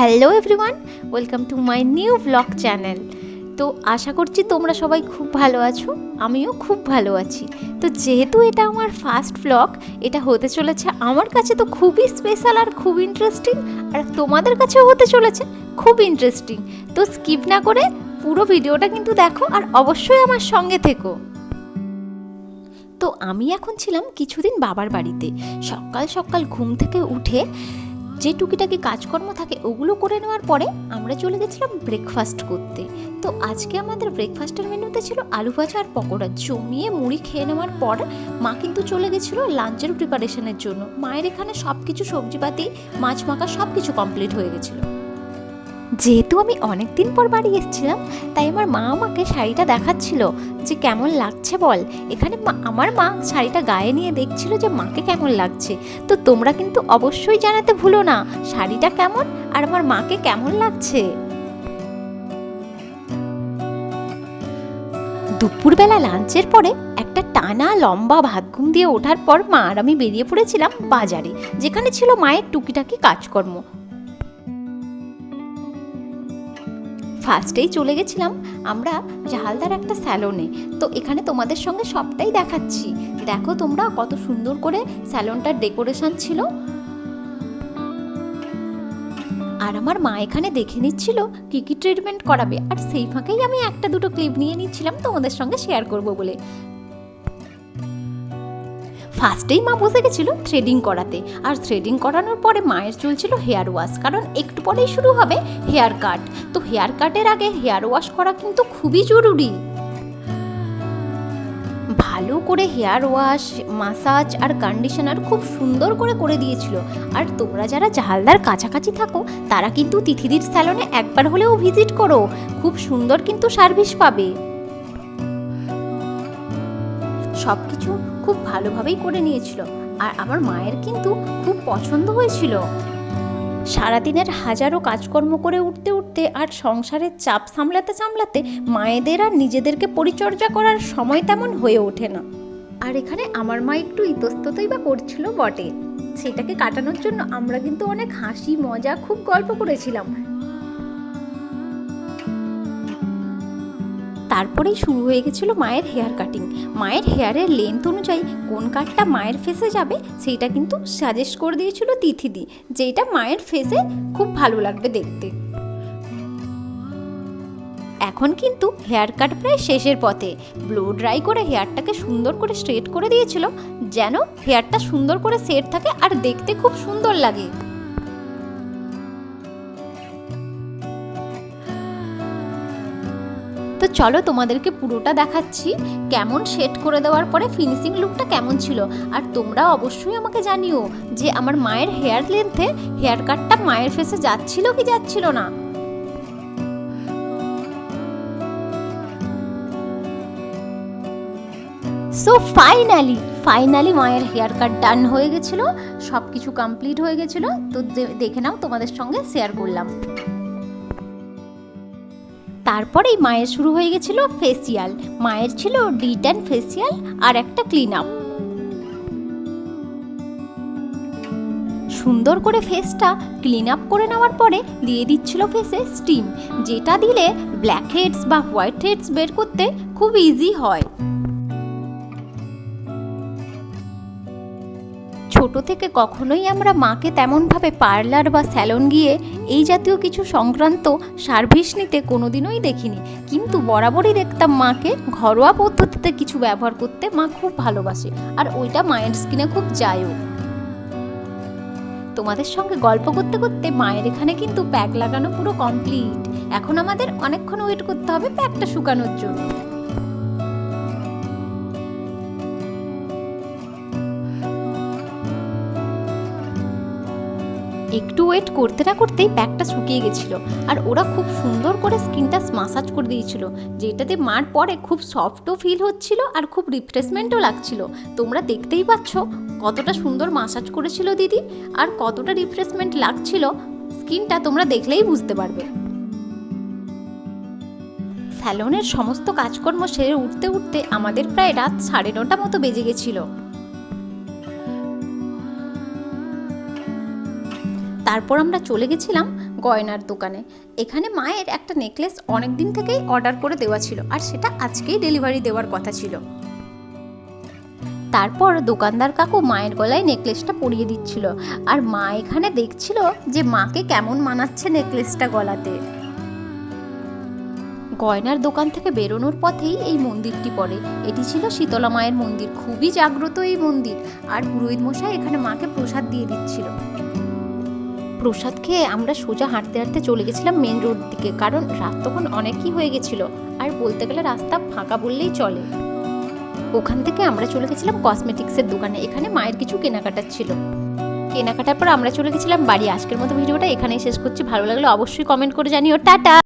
Hello everyone welcome to my new blog channel তো আশা করছি তোমরা সবাই খুব ভালো আছো, আমিও খুব ভালো আছি। তো যেহেতু এটা আমার ফার্স্ট ব্লগ এটা হতে চলেছে আমার কাছে তো খুবই স্পেশাল আর খুব ইন্টারেস্টিং আর তোমাদের কাছেও হতে চলেছে খুব ইন্টারেস্টিং তো স্কিপ না করে পুরো ভিডিওটা কিন্তু দেখো আর অবশ্যই আমার সঙ্গে থেকো। তো আমি এখন ছিলাম কিছুদিন বাবার বাড়িতে। সকাল সকাল ঘুম থেকে উঠে যে টুকিটাকি কাজকর্ম থাকে ওগুলো করে নেওয়ার পরে আমরা চলে গেছিলাম ব্রেকফাস্ট করতে। তো আজকে আমাদের ব্রেকফাস্টের মেনুতে ছিল আলু ভাজা আর পকোড়া। জমিয়ে মুড়ি খেয়ে নেওয়ার পর মা কিন্তু চলে গেছিল লাঞ্চের প্রিপারেশনের জন্য। মায়ের এখানে সব কিছু সবজিপাতি, মাছ মাখা সব কিছু কমপ্লিট হয়ে গেছিল। যেহেতু আমি অনেক দিন পর বাড়ি এসেছিলাম, তাই আমার মা আমাকে শাড়িটা দেখাচ্ছিল যে কেমন লাগছে বল। এখানে আমার মা শাড়িটা গায়ে নিয়ে দেখছিল যে মাকে কেমন লাগছে। তো তোমরা কিন্তু অবশ্যই জানাতে ভুলো না শাড়িটা কেমন আর আমার মাকে কেমন লাগছে। দুপুরবেলা লাঞ্চের পরে একটা টানা লম্বা ভাতঘুম দিয়ে ওঠার পর মা আর আমি বেরিয়ে পড়েছিলাম বাজারে, যেখানে ছিল মায়ের টুকিটাকি কাজকর্ম। ফার্স্টেই চলে গেছিলাম আমরা ঝালদার একটা স্যালনে। তো এখানে তোমাদের সঙ্গে সবটাই দেখাচ্ছি। দেখো তোমরা কত সুন্দর করে স্যালনটার ডেকোরেশন ছিল। আর আমার মা এখানে দেখে নিচ্ছিল কি কি ট্রিটমেন্ট করাবে। আর সেই ফাঁকেই আমি একটা দুটো ক্লিপ নিয়ে নিচ্ছিলাম তোমাদের সঙ্গে শেয়ার করব বলে। ফার্স্টেই মা বসে গেছিল থ্রেডিং করাতে। আর থ্রেডিং করানোর পরে মায়ের চলছিল হেয়ার ওয়াশ কারণ একটু পরেই শুরু হবে হেয়ার কাট তো হেয়ার কাটের আগে হেয়ার ওয়াশ করা কিন্তু খুবই জরুরি। ভালো করে হেয়ার ওয়াশ মাসাজ আর কন্ডিশনার খুব সুন্দর করে করে দিয়েছিল। আর তোমরা যারা ঝালদার কাছাকাছি থাকো, তারা কিন্তু তিথিদির স্যালনে একবার হলেও ভিজিট করো। খুব সুন্দর কিন্তু সার্ভিস পাবে। সব কিছু খুব ভালোভাবেই করে নিয়েছিল। আর আমার মায়ের কিন্তু খুব পছন্দ হয়েছিল। সারাদিনের হাজারো কাজকর্ম করে উঠতে উঠতে আর সংসারের চাপ সামলাতে সামলাতে মায়েদের আর নিজেদেরকে পরিচর্যা করার সময় তেমন হয়ে ওঠে না। আর এখানে আমার মা একটু ইতস্ততই বা করছিল বটে। সেটাকে কাটানোর জন্য আমরা কিন্তু অনেক হাসি, মজা, খুব গল্প করেছিলাম। তারপরেই শুরু হয়ে গেছিল মায়ের হেয়ার কাটিং মায়ের হেয়ারের লেন্থ অনুযায়ী কোন কাটটা মায়ের ফেসে যাবে, সেইটা কিন্তু সাজেস্ট করে দিয়েছিল তিথিদি যেটা মায়ের ফেসে খুব ভালো লাগবে দেখতে। এখন কিন্তু হেয়ার কাট প্রায় শেষের পথে। ব্লো ড্রাই করে হেয়ারটাকে সুন্দর করে স্ট্রেট করে দিয়েছিল, যেন হেয়ারটা সুন্দর করে সেট থাকে আর দেখতে খুব সুন্দর লাগে। চলো তোমাদেরকে পুরোটা দেখাচ্ছি। কেমন সেট করে দেওয়ার পরে ফিনিশিং লুকটা কেমন ছিল? আর তোমরা অবশ্যই আমাকে জানিও যে আমার মায়ের হেয়ার লেন্থে হেয়ার কাটটা মায়ের ফেসে যাচ্ছিল কি যাচ্ছিল না। সো ফাইনালি ফাইনালি মায়ের হেয়ার কাট ডান হয়ে গেছিল। সব কিছু কমপ্লিট হয়ে গেছিল। তো দেখে নাও তোমাদের সঙ্গে শেয়ার করলাম। তারপরেই মায়ের শুরু হয়ে গেছিল ফেসিয়াল মায়ের ছিল ডিট অ্যান্ড ফেসিয়াল আর একটা ক্লিন আপ সুন্দর করে ফেসটা ক্লিন আপ করে নেওয়ার পরে দিয়ে দিচ্ছিল ফেসে স্টিম যেটা দিলে ব্ল্যাক হেডস বা হোয়াইট হেডস বের করতে খুব ইজি হয়। ছোট থেকে কখনোই আমরা মাকে তেমনভাবে পার্লার বা স্যালন গিয়ে এই জাতীয় কিছু সংক্রান্ত সার্ভিস নিতে কোনোদিনই দেখিনি। কিন্তু বরাবরই দেখতাম মাকে ঘরোয়া পদ্ধতিতে কিছু ব্যবহার করতে মা খুব ভালোবাসে, আর ওইটা মায়ের স্কিনে খুব যায়ও। তোমাদের সঙ্গে গল্প করতে করতে মায়ের এখানে কিন্তু প্যাক লাগানো পুরো কমপ্লিট এখন আমাদের অনেকক্ষণ ওয়েট করতে হবে প্যাকটা শুকানোর জন্য। একটু ওয়েট করতে না করতেই প্যাকটা শুকিয়ে গেছিল। আর ওরা খুব সুন্দর করে স্কিনটা মাসাজ করে দিয়েছিল, যেটাতে মার পরে খুব সফটও ফিল হচ্ছিল আর খুব রিফ্রেশমেন্টও লাগছিল। তোমরা দেখতেই পাচ্ছ কতটা সুন্দর মাসাজ করেছিল দিদি আর কতটা রিফ্রেশমেন্ট লাগছিল স্কিনটা তোমরা দেখলেই বুঝতে পারবে। স্যালনের সমস্ত কাজকর্ম সেরে উঠতে উঠতে আমাদের প্রায় রাত সাড়ে নটা মতো বেজে গেছিল। তারপর আমরা চলে গেছিলাম গয়নার দোকানে। এখানে মায়ের একটা নেকলেস অনেক দিন থেকেই অর্ডার করে দেওয়া ছিল আর সেটা আজকেই ডেলিভারি দেওয়ার কথা ছিল। তারপর দোকানদার কাকু মায়ের গলায় নেকলেসটা পরিয়ে দিচ্ছিল আর মা এখানে দেখছিল যে মাকে কেমন মানাচ্ছে নেকলেসটা গলাতে। গয়নার দোকান থেকে বেরোনোর পথেই এই মন্দিরটি পড়ে। এটি ছিল শীতলা মায়ের মন্দির। খুবই জাগ্রত এই মন্দির। আর পুরোহিত মশাই এখানে মাকে প্রসাদ দিয়ে দিচ্ছিল। প্রসাদ খেয়ে আমরা সোজা হাঁটতে হাঁটতে চলে গেছিলাম মেন রোড দিকে। কারণ রাত তখন অনেকই হয়ে গেছিল। আর বলতে গেলে রাস্তা ফাঁকা বললেই চলে। ওখান থেকে আমরা চলে গেছিলাম কসমেটিক্সের দোকানে। এখানে মায়ের কিছু কেনাকাটার ছিল। কেনাকাটার পর আমরা চলে গেছিলাম বাড়ি। আজকের মতো ভিডিওটা এখানেই শেষ করছি। ভালো লাগলে অবশ্যই কমেন্ট করে জানিও। টাটা!